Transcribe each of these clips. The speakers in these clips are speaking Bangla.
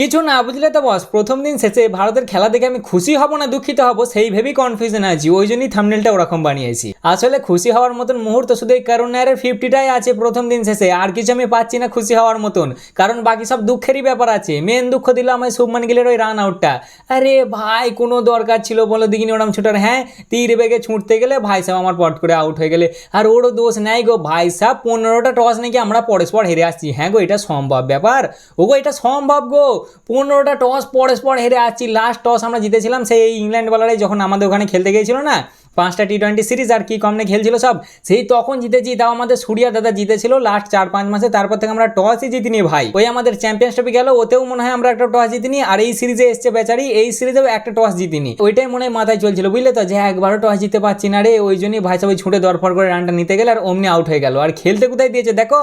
কিছু না বুঝলে তো বস প্রথম দিন শেষে ভারতের খেলা দেখে আমি খুশি হব না দুঃখিত হব, সেই ভেবেই কনফিউশন আছি, ওই জন্যই থামনেলটা ওরকম বানিয়েছি। আসলে খুশি হওয়ার মতন মুহূর্ত শুধু এই কারণ এর ফিফটিটাই আছে প্রথম দিন শেষে, আর কিছু আমি পাচ্ছি না খুশি হওয়ার মতন, কারণ বাকি সব দুঃখেরই ব্যাপার আছে। মেন দুঃখ দিল আমার শুভমান গিলের ওই রান আউটটা আরে ভাই, কোনো দরকার ছিল বলো দিকিনি ওরম ছুটার হ্যাঁ? তীর বেগে ছুটতে গেলে ভাই সাহেব আমার পট করে আউট হয়ে গেলে। আর ওরও দোষ নেই গো, ভাই সাহেব, পনেরোটা টস নাকি আমরা পরস্পর হেরে আসছি। হ্যাঁ গো, এটা সম্ভব ব্যাপার। ও গো এটা সম্ভব গো। পনেরোটা টস পরস্পর হেরে আসছি। লাস্ট টস আমরা জিতেছিলাম সেই ইংল্যান্ড বলারে যখন আমাদের ওখানে খেলতে গিয়েছিল না? পাঁচটা টি টোয়েন্টি সিরিজ আর কি কমনে খেলছিল সব। সেই তখন জিতেছি, তাও আমাদের সুরিয়া দাদা জিতেছিল লাস্ট চার পাঁচ মাসে। তারপর থেকে আমরা টসই জিতিনি ভাই। ওই আমাদের চ্যাম্পিয়ন্স ট্রফি গেল, ওতেও মনে হয় আমরা একটা টস জিতিনি। আর এই সিরিজে এসছে বেচারি, এই সিরিজেও একটা টস জিতিনি। ওইটাই মনে হয় মাথায় চলছিল, বুঝলে তো? যে একবারও টস জিতে পারছি না রে, ওই জন্যই ভাই সবাই ছুটে দরফর করে রানটা নিতে গেলে, আর অমনি আউট হয়ে গেল। আর খেলতে কোথায় দিয়েছে? দেখো,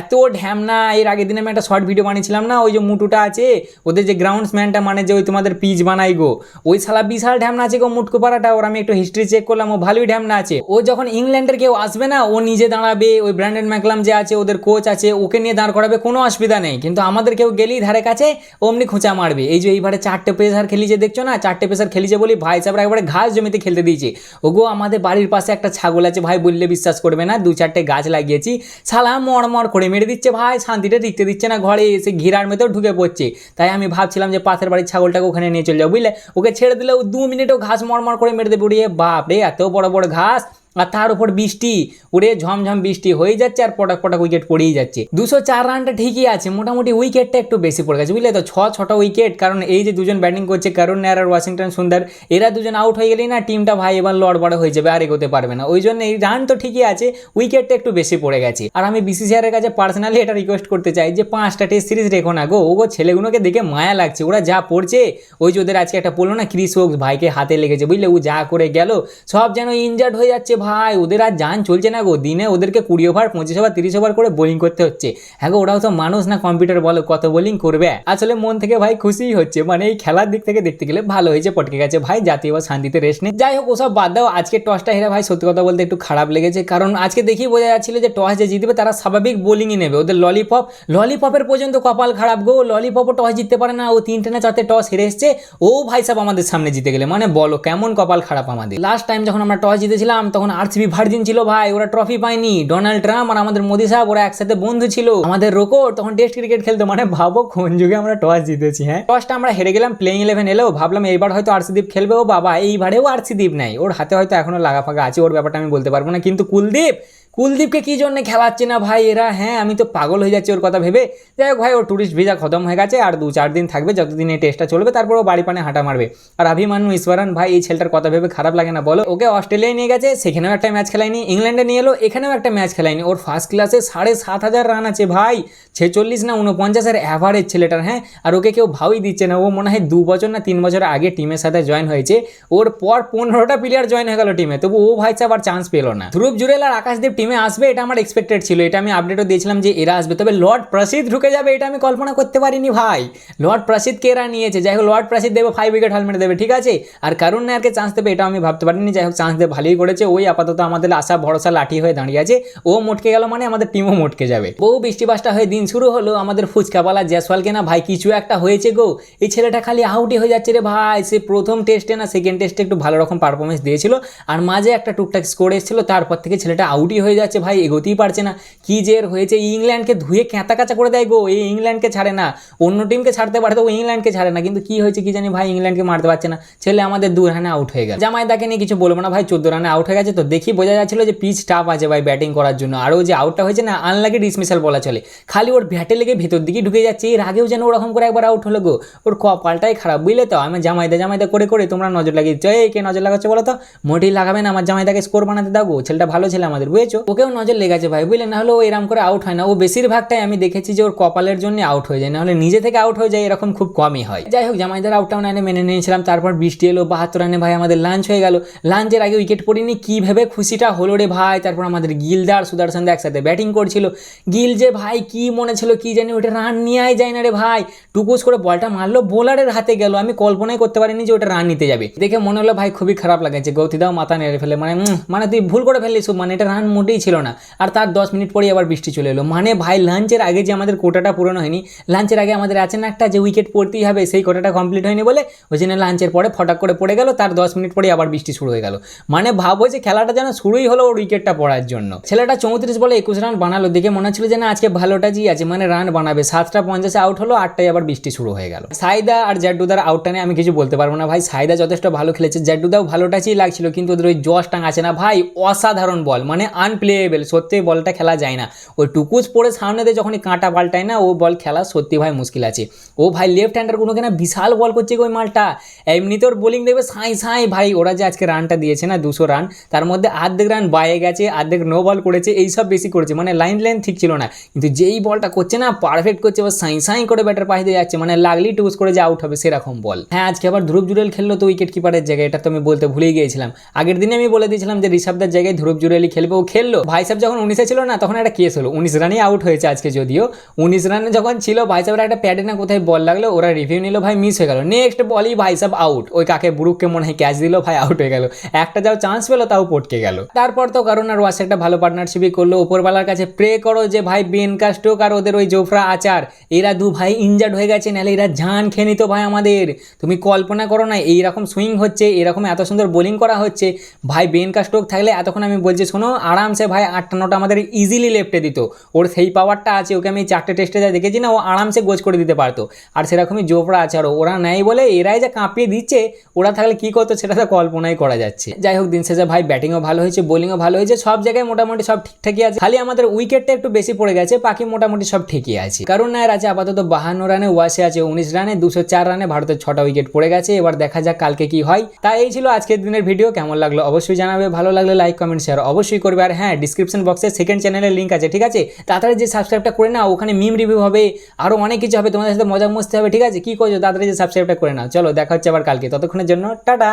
এত ঢ্যামনা এর আগের দিনে আমি একটা শর্ট ভিডিও বানিয়েছিলাম না, ওই যে মুটুটা আছে, ওদের যে গ্রাউন্ডসম্যানটা মানে যে ওই তোমাদের পিচ বানাই গো। ওই শালা বিশাল ঢ্যামনা আছে গো মুটকো পাড়াটা, ওর আমি একটু হিস্ট্রি চেক করলাম, ও ভালোই ঢ্যামনা আছে। ও যখন ইংল্যান্ডের কেউ আসবে না, ও নিজে দাঁড়াবে, ওই ব্র্যান্ডন ম্যাকলাম যে আছে, ওদের কোচ আছে, ওকে নিয়ে দাঁড় করাবে, কোনো অসুবিধা নেই। কিন্তু আমাদের কেউ গেলেই ধারে কাছে অমনি খোঁচা মারবে। এই যে এইবারে চারটে পেসার খেলিছে দেখছ না? চারটে পেসার খেলিছে বলি ভাই সাহেবরা একবারে ঘাস জমিতে খেলতে দিয়েছে। ওগো, আমাদের বাড়ির পাশে একটা ছাগল আছে, ভাই, বললে বিশ্বাস করবে না, দু চারটে গাছ লাগিয়েছি। শালা মর মর করে মেরে দিচ্ছে, ভাই শান্তিটা দিতে দিচ্ছে না, ঘরে এসে ঘিরার মেতেও ঢুকে পড়ছে। তাই আমি ভাবছিলাম যে পাশের বাড়ির ছাগলটাকে ওখানে নিয়ে চলে যাও বুঝলে? ওকে ছেড়ে দিলে ও দু মিনিটেও ঘাস মরমর করে মেরে দেবে উড়িয়ে বাপ রে এত বড় বড় ঘাস আর তার উপর বৃষ্টি, উড়ে ঝমঝম বৃষ্টি হয়ে যাচ্ছে আর পটাক পটাক উইকেট পড়েই যাচ্ছে। দুশো চার রানটা ঠিকই আছে, মোটামুটি উইকেটটা একটু বেশি পড়ে গেছে। বুঝলে তো, ছ ছটা উইকেট কারণ এই যে দুজন ব্যাটিং করছে কারণ নেয়ার আর ওয়াশিংটন সুন্দর এরা দুজন আউট হয়ে গেলেই না টিমটা ভাই এবার লড়বড় হয়ে যাবে, আর এগোতে পারবে না। ওই জন্য এই রান তো ঠিকই আছে উইকেটটা একটু বেশি পড়ে গেছে। আর আমি বিসিসিআর এর কাছে পার্সোনালি এটা রিকোয়েস্ট করতে চাই যে, পাঁচটা টেস্ট সিরিজ রেখো না গো। ও গো ছেলেগুলোকে দেখে মায়া লাগছে, ওরা যা পড়ছে, ওই যে ওদের আজকে একটা পড়ল না ক্রিস হোক ভাইকে হাতে লেগেছে, বুঝলে? ও যা করে গেল, সব যেন ইনজার্ড হয়ে যাচ্ছে ভাই, ওদের আর যান চলছে না গো। দিনে ওদেরকে কুড়ি ওভার পঁচিশ ওভার তিরিশ ওভার করে বোলিং করতে হচ্ছে। হ্যাঁ গো, ওরাও তো মানুষ না কম্পিউটার বলো, কত বোলিং করবে? আসলে মন থেকে ভাই খুশিই হচ্ছে। মানে এই খেলার দিক থেকে দেখতে গেলে ভালো হয়েছে, পটকে গেছে। ভাই জাতীয় বা শান্তিতে রেস্ট নেই। যাই হোক, ওসব বাদ দাও। আজকে টসটা হেরে ভাই সত্যি কথা বলতে একটু খারাপ লেগেছে। কারণ আজকে দেখি বোঝা যাচ্ছিল যে টস যে জিতবে, তারা স্বাভাবিক বোলিংই নেবে। ওদের ললিপপ ললিপপের পর্যন্ত কপাল খারাপ গো। ললিপপও টস জিততে পারে না। ও তিনটে না চারটে টস হেরে এসছে। ও ভাই সাহেব আমাদের সামনে জিতে গেলে। মানে বলো, কেমন কপাল খারাপ আমাদের? লাস্ট টাইম যখন আমরা টস জিতেছিলাম, তখন আরসিবি ভার্জিন ছিল ভাই, ওরা ট্রফি পায়নি। ডোনাল্ড ট্রাম্প আর আমাদের মোদি সাহেব, ওরা একসাথে বন্ধু ছিল। আমাদের রোকো তখন টেস্ট ক্রিকেট খেলতো মানে ভাবো কোন যুগে আমরা টস জিতেছি হ্যাঁ? টসটা আমরা হেরে গেলাম প্লেইং ইলেভেন এলেও ভাবলাম এইবার হয়তো আরসিদীপ খেলবে, ও বাবা, এইবারেও আরসিদীপ নাই। ওর হাতে হয়তো এখনও লাগা ফাঁকা আছে, ওর ব্যাপারটা আমি বলতে পারব না, কিন্তু কুলদীপ কুলদীপকে কি জন্য খেলাচ্ছে না ভাই এরা? হ্যাঁ আমি তো পাগল হয়ে যাচ্ছি ওর কথা ভেবে। যাই হোক ভাই, ওর ট্যুরিস্ট ভিসা খতম হয়ে গেছে আর দু চার দিন থাকবে, যতদিন এই টেস্টটা চলবে, তারপর ও বাড়ি পানে হাঁটা মারবে। আর অভিমান্যু ঈশ্বরান ভাই, এই ছেলেটার কথা ভেবে খারাপ লাগে না, বলো। ওকে অস্ট্রেলিয়ায় নিয়ে গেছে, সেখানেও একটা ম্যাচ খেলায়নি, ইংল্যান্ডে নিয়ে এলো, এখানেও একটা ম্যাচ খেলায়নি। ওর ফার্স্ট ক্লাসে সাড়ে সাত হাজার রান আছে ভাই, ছেচল্লিশ না উনপঞ্চাশের অ্যাভারেজ ছেলেটার হ্যাঁ? আর ওকে কেউ ভাবই দিচ্ছে না, ও মনে হয় দু বছর না তিন বছর আগে টিমের সাথে জয়েন হয়েছে। ওর পর পনেরোটা প্লেয়ার জয়েন হয়ে গেল টিমে তবু ও ভাই আবার চান্স পেল না। ধ্রুব জুরেল আর আকাশদেব টিমে আসবে, এটা আমার এক্সপেক্টেড ছিল। এটা আমি আপডেটও দিয়েছিলাম যে এরা আসবে। তবে লর্ড প্রসিদ্ধ ঢুকে যাবে, এটা আমি কল্পনা করতে পারিনি ভাই। লর্ড প্রসিদ্ধকে এরা নিয়েছে? যাই হোক, লর্ড প্রসিদ্ধ দেবে ফাইভ উইকেট হাল মেরে দেবে, ঠিক আছে? আর কারণ নায়ারকে চান্স দেবে এটা আমি ভাবতে পারিনি। যাই হোক চান্স দেবে, ভালোই করেছে। ওই আপাতত আমাদের আশা, ভরসা, লাঠি হয়ে দাঁড়িয়ে আছে। ও মটকে গেল মানে আমাদের টিমও মটকে যাবে। বহু বৃষ্টিবাসটা হয়ে দিন শুরু হলো। আমাদের ফুচকাওয়ালা জয়সওয়ালকে না ভাই, কিছু একটা হয়েছে গো। এই ছেলেটা খালি আউটই হয়ে যাচ্ছে রে ভাই। সে প্রথম টেস্টে না সেকেন্ড টেস্টে একটু ভালো রকম পারফরমেন্স দিয়েছিল। আর মাঝে একটা টুকটাক স্কোর এসেছিল, তারপর থেকে ছেলেটা আউটই হয়ে যাচ্ছে, ভাই এগোতেই পারছে না। কি এর হয়েছে ইংল্যান্ডকে ধুয়ে ক্যাঁতা কাঁচা করে দেয় গো, এই ইংল্যান্ডকে ছাড়ে না। অন্য টিমকে ছাড়তে পারে তো ও ইংল্যান্ডকে ছাড়ে না, কিন্তু কি হয়েছে কি জানি ভাই, ইংল্যান্ডকে মারতে পারছে না। ছেলে আমাদের দু রানে আউট হয়ে গেল জামাইদাকে নিয়ে কিছু বলব না ভাই, চোদ্দ রানে আউট হয়ে গেছে তো দেখি বোঝা যাচ্ছিল যে পিচ টাফ আছে ভাই ব্যাটিং করার জন্য। আর ও যে আউটটা হয়েছে না আনলাকি ডিসমিসাল বলা চলে। খালি ওর ব্যাটে লেগে ভেতর দিকে ঢুকে যাচ্ছে, এর আগেও যেন ওরকম করে একবার আউট হলো গো। ওর কপালটাই খারাপ, বুঝলে তো? আমি জামাইদা জামাইদা করে করে তোমরা নজর লাগিয়ে এই কে নজর লাগাচ্ছে বলো তো? মোটেই লাগাবে না, আমার জামাইদাকে স্কোর বানাতে দাও গো। ছেলেটা ভালো ছেলে আমাদের, বুঝেছ? ওকেও নজর লেগেছে ভাই, বুঝলে? না হলে ও এরকম করে আউট হয় না। ও বেশিরভাগটাই আমি দেখেছি যে ওর কপালের জন্য আউট হয়ে যায়। নাহলে নিজে থেকে আউট হয়ে যায় এরকম খুব কমই হয়। যাই হোক, জামাইদার আউটটাও না মেনে নিয়েছিলাম। তারপর বৃষ্টি এলো, বাহাত্তর রানে ভাই আমাদের লাঞ্চ হয়ে গেল। লাঞ্চের আগে উইকেট পড়িনি। কী ভেবে খুশিটা হলো রে ভাই? তারপর আমাদের গিলদার সুদর্শন একসাথে ব্যাটিং করছিল। গিল যে ভাই, কি মনে ছিল কি জানি ওটা রান নিয়েই যায় না রে ভাই। টুকুস করে বলটা মারলো বোলারের হাতে গেল। আমি কল্পনাই করতে পারিনি যে ওটা রান নিতে যাবে। দেখে মনে হলো, ভাই, খুবই খারাপ লাগেছে। গৌতিদাও মাথা নেড়ে ফেলে। মানে মানে তুই ভুল করে ফেললি সব মানে এটা রান মোটেই মোটেই ছিল না। আর তার দশ মিনিট পরেই আবার বৃষ্টি চলে এলো। মানে ভাই লাঞ্চের আগে যে আমাদের কোটাটা পূরণ হয়নি লাঞ্চের আগে আমাদের আছে না একটা যে উইকেট পড়তেই হবে, সেই কোটাটা কমপ্লিট হয়নি বলে ওই জন্য লাঞ্চের পরে ফটাক করে পড়ে গেল, তার দশ মিনিট পরেই আবার বৃষ্টি শুরু হয়ে গেল। মানে ভাবো যে খেলাটা যেন শুরুই হলো ওর উইকেটটা পড়ার জন্য। ছেলেটা চৌত্রিশ বলে একুশ রান বানালো, দেখে মনে হচ্ছিল যে না, আজকে ভালোটা জি আছে মানে রান বানাবে। সাতটা পঞ্চাশে আউট হলো, আটটায় আবার বৃষ্টি শুরু হয়ে গেল। সাইদা আর জাড্ডুদার আউটটা নিয়ে আমি কিছু বলতে পারব না ভাই। সাইদা যথেষ্ট ভালো খেলেছে, জাড্ডুদাও ভালো টাচই লাগছিল, কিন্তু ওদের ওই জশ টাং আছে না। ভাই, অসাধারণ বল মানে আনপ্লেয়েবল সত্যি বলটা খেলা যায় না। ওই টুকুস পড়ে সামনে দিয়ে যখনই কাঁটা পাল্টায় না, ও বল খেলা সত্যি ভাই মুশকিল আছে। ও ভাই লেফট হ্যান্ডার কোনো কেনা বিশাল বল করছে ওই মালটা। এমনিতে ওর বোলিং দেখবে সাঁই সাঁই ভাই, ওরা যে আজকে রানটা দিয়েছে না, দুশো রান তার মধ্যে অর্ধেক রান বাইরে গেছে, অর্ধেক নো বল করেছে, এইসব বেশি করেছে। মানে লাইন লাইন ঠিক ছিল না। কিন্তু যেই বলটা করছে না পারফেক্ট করছে, এবার সাঁই সাঁই করে ব্যাটার পাশে দিয়ে যাচ্ছে। মানে লাগলেই টুকুস করে যে আউট হবে, সেরকম বল। হ্যাঁ আজকে আবার ধ্রুব জুরেল খেললো তো উইকেট কিপারের জায়গায়, এটা তো আমি বলতে ভুলেই গিয়েছিলাম। আগের দিনে আমি বলে দিয়েছিলাম যে ঋষভদার জায়গায় ধ্রুব জুরেলি খেলবে, ও খেললো ভাই সাহেব যখন উনিশে ছিল না, তখন একটা কেস হলো। উনিশ রানই আউট হয়েছে আজকে যদিও। উনিশ রানে যখন ছিল, ভাই সাহেবের একটা প্যাডে না কোথায় বল লাগল, ওরা রিভিউ নিল, ভাই মিস হয়ে গেল। নেক্সট বলই ভাই সাহেব আউট ওই কাকে বুরুককে মনে হয় ক্যাচ দিল, ভাই আউট হয়ে গেল। একটা যাও চান্স পেল, তাও পটকে গেল। তারপর তো কারণ আর ওয়াসে একটা ভালো পার্টনারশিপই করল। ওপরওয়ালার কাছে প্রে করো যে, ভাই বেন কাস্টোক আর ওদের ওই জোফরা আচার, এরা দু ভাই ইনজার্ড হয়ে গেছে, নাহলে এরা জান খেয়ে নিত ভাই আমাদের। তুমি কল্পনা করো না এইরকম সুইং হচ্ছে, এরকম এত সুন্দর বোলিং করা হচ্ছে। ভাই বেন কাস্টোক থাকলে এতক্ষণ আমি বলছি, শোনো, আরামসে ভাই, আটটা নটা আমাদের ইজিলি লেফটে দিত। ওর সেই পাওয়ারটা আছে, ওকে আমি চারটে টেস্টে যা দেখেছি না, ও আরামসে গোজ করে দিতে পারতো। আর সেরকমই জোফরা আছে, আর ওরা নেয় বলে এরাই যা কাঁপিয়ে দিচ্ছে, ওরা থাকলে কী করতো সেটা তো কল্পনাই করা যাচ্ছে। যাই হোক, দিন শেষে ভাই ব্যাটিংও ভালো হয়েছে বোলিংও ভালো হয়েছে, সব জায়গায় মোটামুটি সব ঠিকঠাকই আছে। খালি আমাদের উইকেটটা একটু বেশি পড়ে গেছে, বাকি মোটামুটি সব ঠিকই আছে। কারণ নায়ার আছে আপাতত বাহান্ন রানে ওয়াসে আছে উনিশ রানে, দুশো চার রানে ভারতের ছটা উইকেট পড়ে গেছে। এবার দেখা যাক কালকে কি হয়। তা এই ছিল আজকের দিনের ভিডিও কেমন লাগল অবশ্যই জানাবে, ভালো লাগলে লাইক কমেন্ট শেয়ার অবশ্যই করবে। আর হ্যাঁ ডিসক্রিপশন বক্সে সেকেন্ড চ্যানেলের লিঙ্ক আছে, ঠিক আছে? তাড়াতাড়ি যে সাবস্ক্রাইবটা করে নাও, ওখানে মিম রিভিউ হবে আরও অনেক কিছু হবে, তোমাদের সাথে মজা মস্তি হবে, ঠিক আছে? কী করছ তাড়াতাড়ি যে সাবস্ক্রাইবটা করে নাও। চলো, দেখা হচ্ছে আবার কালকে। ততক্ষণের জন্য, টাটা!